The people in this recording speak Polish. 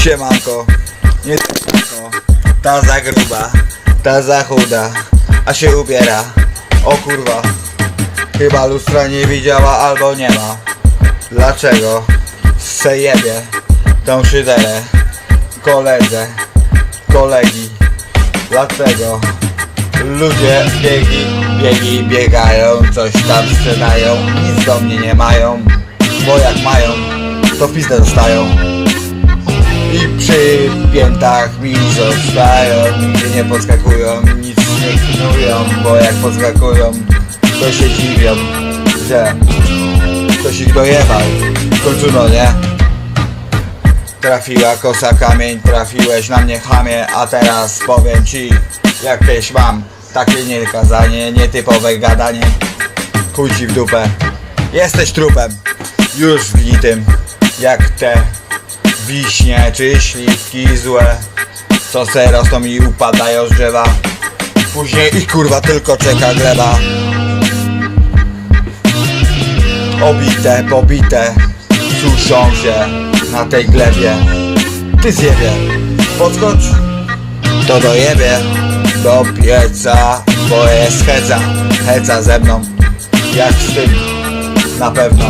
Siemanko, nie tylko, ta za gruba, ta za chuda, a się ubiera. O kurwa, chyba lustra nie widziała albo nie ma. Dlaczego? Se jebie tą szyderę, koledze, kolegi. Dlatego ludzie biegi, biegi, biegają, coś tam sprzedają, nic do mnie nie mają, bo jak mają, to pizdę dostają. I przy piętach mi zostają Nigdy nie podskakują, nic nie knują Bo jak podskakują, to się dziwią Że ktoś ich dojebał W końcu no nie? Trafiła kosa kamień, trafiłeś na mnie chamie A teraz powiem ci, jakieś mam Takie niekazanie, nietypowe gadanie. Chuj ci w dupę. Jesteś trupem. Już wgitym Jak te wiśnie czy śliwki złe. Co se rosną i upadają z drzewa. Później ich kurwa tylko czeka gleba. Obite, pobite Suszą się na tej glebie. Ty zjebie Podskocz To dojebie. Do pieca Bo jest heca Heca ze mną. Jak z tym Na pewno